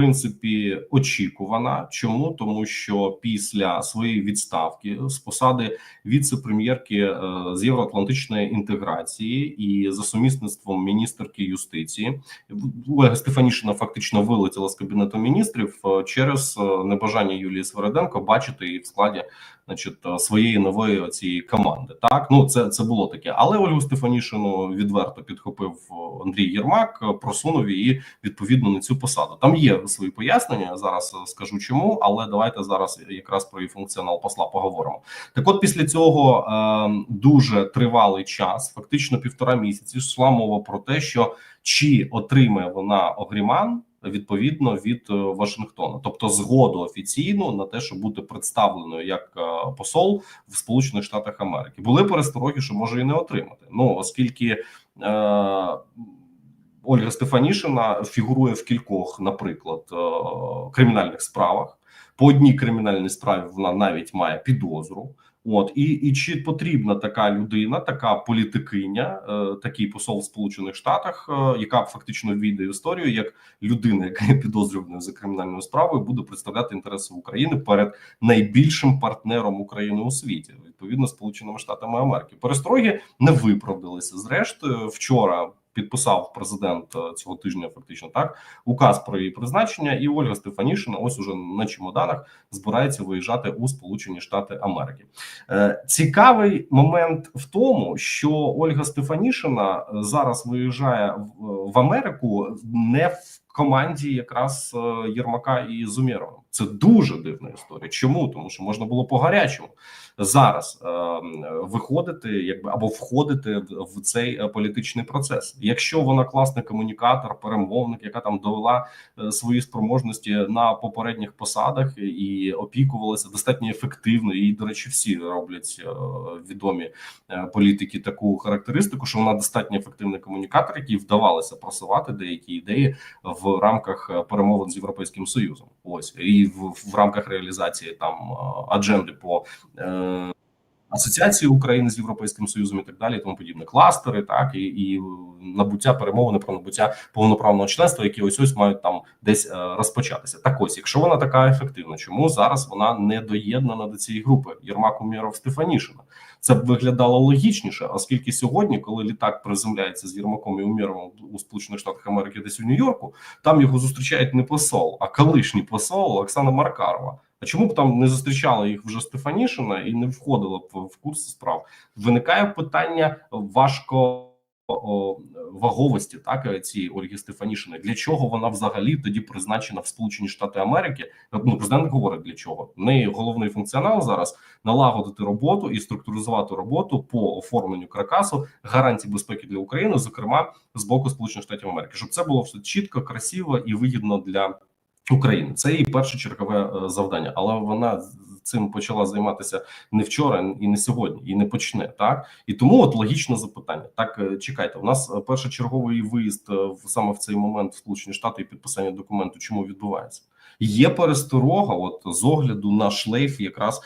принципі очікувана. Чому тому, що після своєї відставки з посади віце-прем'єрки е, з євроатлантичної інтеграції і за сумісництвом міністерки юстиції Олега Стефанішина фактично вилетіла з кабінету міністрів е, через е, небажання Юлії Свереденко бачити її в складі значить, е, своєї нової цієї команди. Так ну це це було таке, але Ольгу Стефанішину відверто підхопив е, Андрій Єрмак, е, просунув її відповідно на цю посаду. Там є свої пояснення. Зараз скажу чому, але давайте зараз якраз про її функціонал посла поговоримо. Так, от після цього е, дуже тривалий час, фактично півтора місяці, йшла мова про те, що чи отримає вона Огріман відповідно від е, Вашингтона, тобто згоду офіційну на те, щоб бути представленою як е, посол в Сполучених Штатах Америки, були перестороги, що може і не отримати. Ну оскільки е, Ольга Стефанішина фігурує в кількох, наприклад, кримінальних справах. По одній кримінальній справі вона навіть має підозру. От і і чи потрібна така людина, така політикиня, е, такий посол в Сполучених Штатах, е, яка фактично війде в історію як людина, яка є підозрюваною за кримінальною справою, буде представляти інтереси України перед найбільшим партнером України у світі, відповідно Сполученими Штатами Америки. Перестроги не виправдалися. Зрештою, вчора підписав президент е, цього тижня. Фактично так указ про її призначення, і Ольга Стефанішина, ось уже на чемоданах, збирається виїжджати у Сполучені Штати Америки. Е, цікавий момент в тому, що Ольга Стефанішина е, зараз виїжджає в Америку не в команді якраз Єрмака і Зумєрова. Це дуже дивна історія. Чому тому, що можна було по гарячому зараз е, виходити, якби або входити в цей е, політичний процес. Якщо вона класний комунікатор, перемовник, яка там довела е, свої спроможності на попередніх посадах і опікувалася достатньо ефективно, і до речі, всі роблять е, відомі е, політики таку характеристику, що вона достатньо ефективний комунікатор, який вдавалося просувати деякі ідеї в рамках е, перемовин з європейським союзом. Ось і в, в рамках реалізації там адженди по. Е, асоціації України з європейським союзом і так далі, і тому подібне, кластери, так і і набуття перемовини про набуття повноправного членства, які ось ось мають там десь е, розпочатися. Так ось, якщо вона така ефективна, чому зараз вона не доєднана до цієї групи Єрмак Умєров Стефанішина? Це б виглядало логічніше, оскільки сьогодні, коли літак приземляється з Єрмаком і Умєровим у Сполучених Штатах Америки, десь у Нью-Йорку, там його зустрічають не посол, а колишній посол Оксана Маркарова. А чому б там не зустрічала їх вже Стефанішина і не входила б в курс справ? Виникає питання важко ваговості так цієї Ольги Стефанішини. Для чого вона взагалі тоді призначена в Сполучені Штати Америки? Ну президент говорить для чого неї головний функціонал зараз налагодити роботу і структуризувати роботу по оформленню каркасу гарантій безпеки для України, зокрема з боку Сполучених Штатів Америки, щоб це було все чітко, красиво і вигідно для. України це її першочергове е, завдання, але вона цим почала займатися не вчора і не сьогодні, і не почне так. І тому от логічне запитання. Так е, чекайте, у нас е, першочерговий виїзд саме в цей момент в Сполучені Штати і підписання документу. Чому відбувається? Є пересторога, от з огляду на шлейф якраз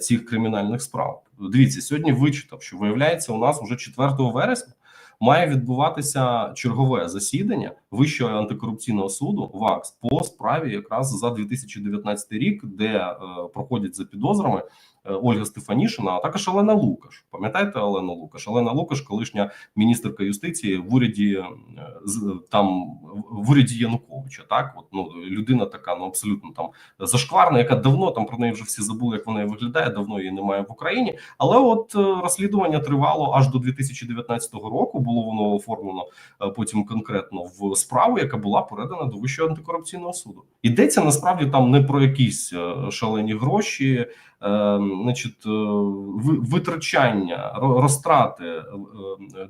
цих кримінальних справ. Дивіться, сьогодні вичитав, що виявляється, у нас вже 4 вересня має відбуватися чергове засідання Вищого антикорупційного суду ВАКС по справі якраз за 2019 рік, де е, проходять за підозрами Ольга Стефанішина, а також Олена Лукаш. Пам'ятаєте Олену Лукаш? Олена Лукаш, колишня міністерка юстиції в уряді е, там в уряді Януковича. Так, от ну людина така, ну абсолютно там зашкварна, яка давно там про неї вже всі забули, як вона виглядає. Давно її немає в Україні. Але от е, розслідування тривало аж до 2019 року. Було воно оформлено потім конкретно в справу, яка була передана до вищого антикорупційного суду. Йдеться насправді там не про якісь шалені гроші. Ем, значить, е, витрачання розтрати е,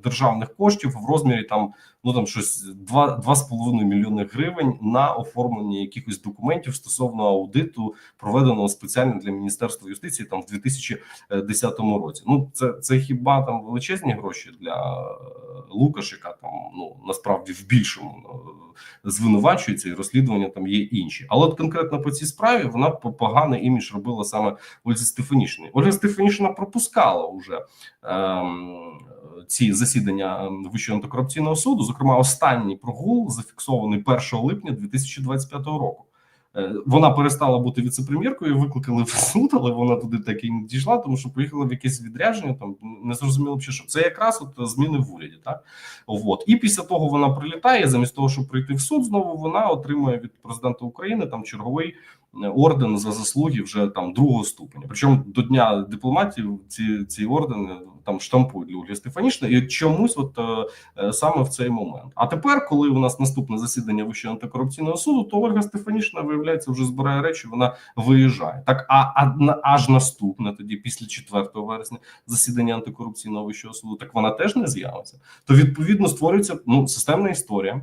державних коштів в розмірі там ну там щось 2,5 мільйони гривень на оформлення якихось документів стосовно аудиту, проведеного спеціально для міністерства юстиції там в 2010 році. Ну це це хіба там величезні гроші для Лукашика? Там ну насправді в більшому е, звинувачується і розслідування там є інші. Але от конкретно по цій справі вона поганий імідж робила саме Ользі Стефанішини. Ольга Стефанішина пропускала вже ем, ці засідання ем, Вищого антикорупційного суду. Зокрема, останній прогул зафіксований 1 липня 2025 року. Е, Вона перестала бути віцепрем'єркою, викликали в суд, але вона туди так і не дійшла, тому що поїхала в якесь відрядження. Там не зрозуміло чи що. Це якраз от зміни в уряді. Так от і після того вона прилітає. Замість того, щоб прийти в суд, знову вона отримує від президента України там черговий е, орден за заслуги вже там другого ступеня. Причому до дня дипломатів ці ці ордени там штампують для Ольги Стефанішни, і чомусь, от е, е, саме в цей момент. А тепер, коли у нас наступне засідання Вищого антикорупційного суду, то Ольга Стефанішна виявляється вже збирає речі. Вона виїжджає. Так, а, а аж наступне тоді, після 4 вересня, засідання антикорупційного вищого суду, так вона теж не з'явиться. То відповідно створюється ну системна історія.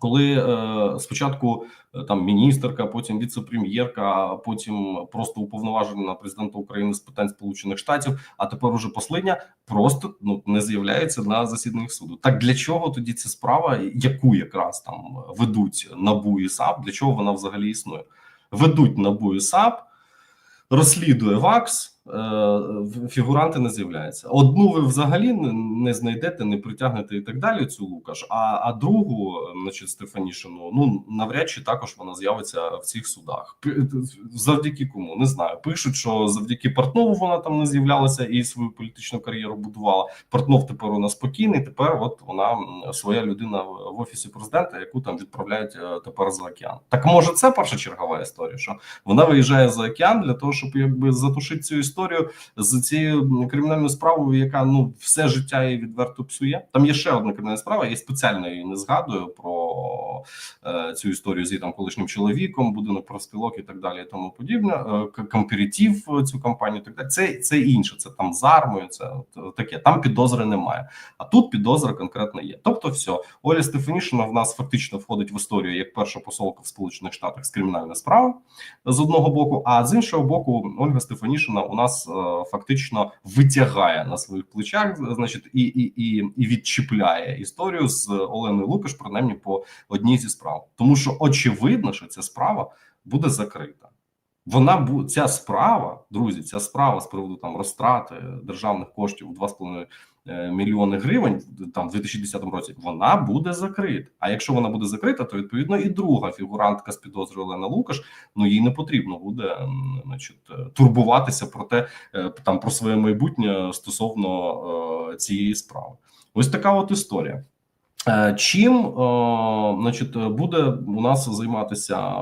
Коли е, спочатку е, там міністерка, потім віце-прем'єрка, потім просто уповноважена президента України з питань Сполучених Штатів, а тепер уже послідня просто ну не з'являється на засіданнях суду. Так для чого тоді ця справа, яку якраз там ведуть НАБУ і САП? Для чого вона взагалі існує? Ведуть НАБУ і САП, розслідує ВАКС. Е, Фігуранти не з'являються. Одну ви взагалі не- знайдете, не притягнете і так далі. Цю Лукаш. А а другу, значить, Стефанішину, ну навряд чи також вона з'явиться в цих судах. Завдяки кому не знаю. Пишуть, що завдяки Портнову вона там не з'являлася і свою політичну кар'єру будувала. Портнов тепер у нас спокійний. Тепер от вона своя людина в офісі президента, яку там відправляють е, тепер за океан. Так може це першочергова історія? Що вона виїжджає за океан для того, щоб якби затушити цю історію з цією кримінальною справою, яка ну все життя її відверто псує. Там є ще одна кримінальна справа. Я спеціально її не згадую про е, цю історію з її там колишнім чоловіком, будинок профспілок і так далі, і тому подібне. Е, к- комператив е, цю компанію. Так далі. Це це інше. Це там з армою. Це таке. Там підозри немає. А тут підозра конкретно є. Тобто, все Оля Стефанішина в нас фактично входить в історію як перша посолка в Сполучених Штатах з кримінальної справи з одного боку, а з іншого боку, Ольга Стефанішина у нас фактично витягає на своїх плечах, значить, і, і, і, і відчіпляє історію з Оленою Лукаш, принаймні по одній зі справ, тому що очевидно, що ця справа буде закрита. Вона бу ця справа, друзі, ця справа з приводу там розтрати державних коштів у 2,5 е, мільйони гривень там в 2010 році. Вона буде закрита. А якщо вона буде закрита, то відповідно і друга фігурантка з підозрою Олена Лукаш. Ну їй не потрібно буде значить, е, турбуватися про те, е, там про своє майбутнє стосовно е, цієї справи. Ось така от історія. Е, Чим е, значить, буде у нас займатися е,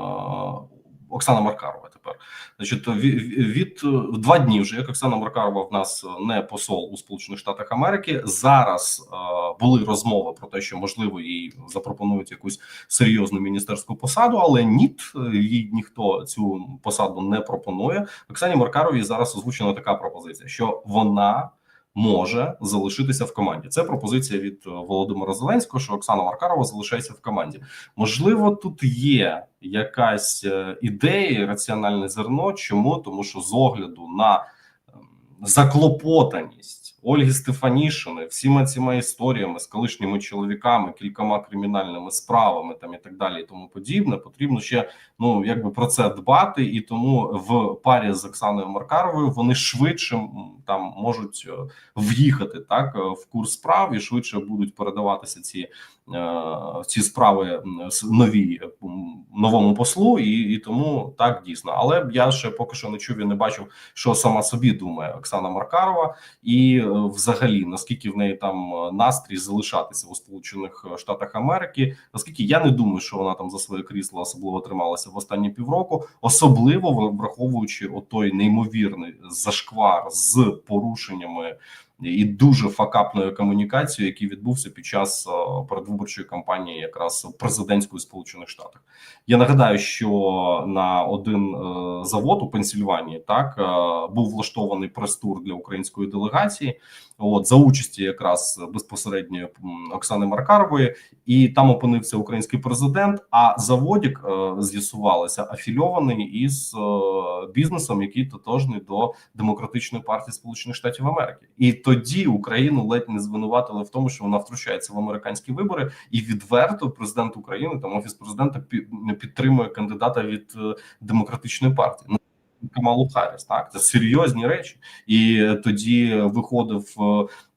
Оксана Маркарова тепер? Значить, від, два дні вже як Оксана Маркарова в нас не посол у Сполучених Штатах Америки. Зараз були розмови про те, що можливо їй запропонують якусь серйозну міністерську посаду, але ні, їй ніхто цю посаду не пропонує. Оксані Маркаровій зараз озвучена така пропозиція, що вона може залишитися в команді. Це пропозиція від е, Володимира Зеленського, що Оксана Маркарова залишається в команді. Можливо, тут є якась е, ідея, раціональне зерно. Чому тому, що з огляду на ем, заклопотаність Ольги Стефанішини всіма цими історіями з колишніми чоловіками, кількома кримінальними справами там і так далі, і тому подібне, потрібно ще ну якби про це дбати, і тому в парі з Оксаною Маркаровою вони швидше там можуть е, в'їхати так е, в курс справ і швидше будуть передаватися ці, ці справи новій е, новому послу, і, і тому так дійсно. Але я ще поки що не чув і не бачив, що сама собі думає Оксана Маркарова, і е, взагалі наскільки в неї там е, настрій залишатися у Сполучених Штатах Америки, наскільки я не думаю, що вона там за своє крісло особливо трималася в останні півроку, особливо враховуючи отой неймовірний зашквар з порушеннями і дуже факапною комунікацією, який відбувся під час е, передвиборчої кампанії, якраз президентської сполучених штатах. Я нагадаю, що на один е, завод у Пенсільванії так е, був влаштований прес-тур для української делегації. От за участі якраз безпосередньо Оксани Маркарової, і там опинився український президент. А заводік е, з'ясувалося афільований із е, бізнесом, який тотожний до демократичної партії Сполучених Штатів Америки, і тоді Україну ледь не звинуватили в тому, що вона втручається в американські вибори, і відверто президент України там офіс президента пі- підтримує кандидата від е, демократичної партії. Камалу Харріс. Так це серйозні речі, і тоді виходив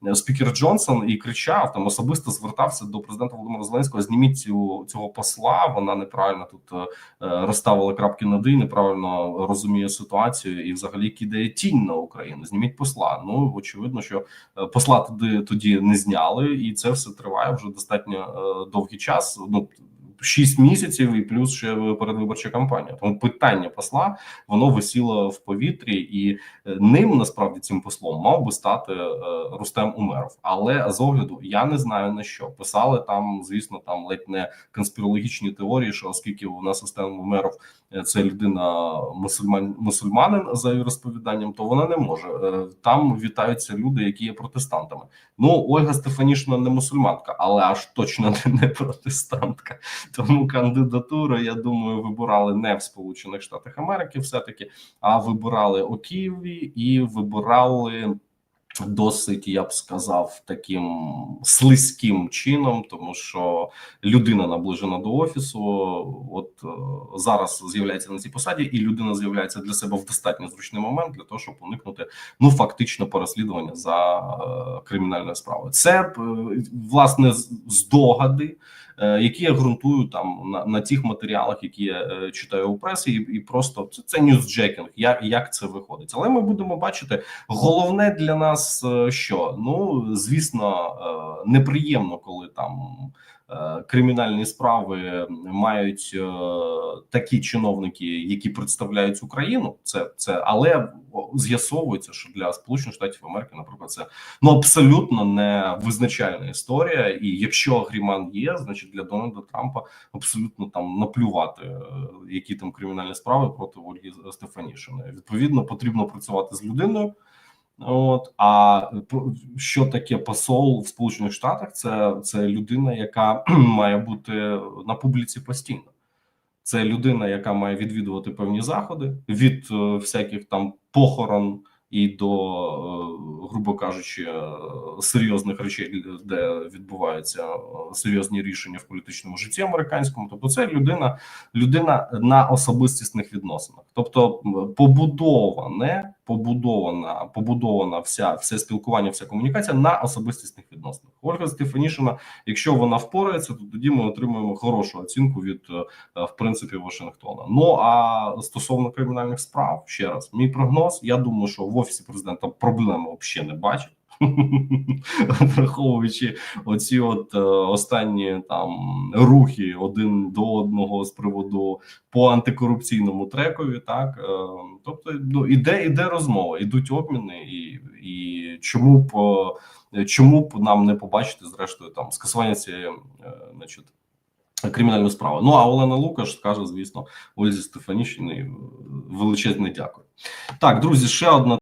е, спікер Джонсон і кричав там особисто звертався до президента Володимира Зеленського. Зніміть цю цього посла. Вона неправильно тут е, розставила крапки над «і», неправильно розуміє ситуацію і взагалі кидає тінь на Україну. Зніміть посла. Ну очевидно, що е, посла туди тоді не зняли, і це все триває вже достатньо е, довгий час. Ну 6 місяців і плюс ще передвиборча кампанія. Тому питання посла воно висіло в повітрі, і е, ним насправді цим послом мав би стати е, Рустем Умеров. Але з огляду я не знаю на що писали там, звісно, там ледь не конспірологічні теорії, що оскільки у нас Рустем Умеров це людина мусульман мусульманин за розповіданням, то вона не може Е, там вітаються люди, які є протестантами. Ну Ольга Стефанішна не мусульманка, але аж точно не протестантка. Тому кандидатуру, я думаю, вибирали не в Сполучених Штатах Америки, все таки, а вибирали у Києві і вибирали. Досить, я б сказав, таким слизьким чином, тому що людина наближена до офісу. От е, зараз з'являється на цій посаді, і людина з'являється для себе в достатньо зручний момент для того, щоб уникнути ну фактично переслідування за е, кримінальною справою. Це е, власне здогади, які я ґрунтую там на, на тих матеріалах, які я е, читаю у пресі, і, і просто це, це ньюсджекінг, як, як це виходить. Але ми будемо бачити. Головне для нас е, що? Ну звісно, е, неприємно, коли там е, кримінальні справи мають е, такі чиновники, які представляють Україну. Це це, але з'ясовується, що для Сполучених Штатів Америки, наприклад, це ну абсолютно не визначальна історія. І якщо Гріман є, значить для Дональда Трампа абсолютно там наплювати, е, які там кримінальні справи проти Ольги Стефанішиної. Відповідно, потрібно працювати з людиною. От а що таке посол в Сполучених Штатах? Це, це людина, яка має бути на публіці постійно. Це людина, яка має відвідувати певні заходи від е, всяких там похорон і до, е, грубо кажучи, е, серйозних речей, де відбуваються серйозні рішення в політичному житті американському. Тобто, це людина, людина на особистісних відносинах, тобто побудоване, побудована, побудована вся все спілкування, вся комунікація на особистісних відносинах. Ольга Стефанішина, якщо вона впорається, то тоді ми отримуємо хорошу оцінку від е, в принципі Вашингтона. Ну а стосовно кримінальних справ, ще раз, мій прогноз. Я думаю, що в офісі президента проблеми взагалі не бачать. Враховуючи оці от е, останні там рухи один до одного з приводу по антикорупційному трекові, так е, тобто ну іде іде розмова, ідуть обміни, і, і чому б е, чому б нам не побачити зрештою там скасування цієї, значить. Кримінальну справу. Ну а Олена Лукаш скаже, звісно, Ользі Стефанішині величезне дякую. Так, друзі, ще одна.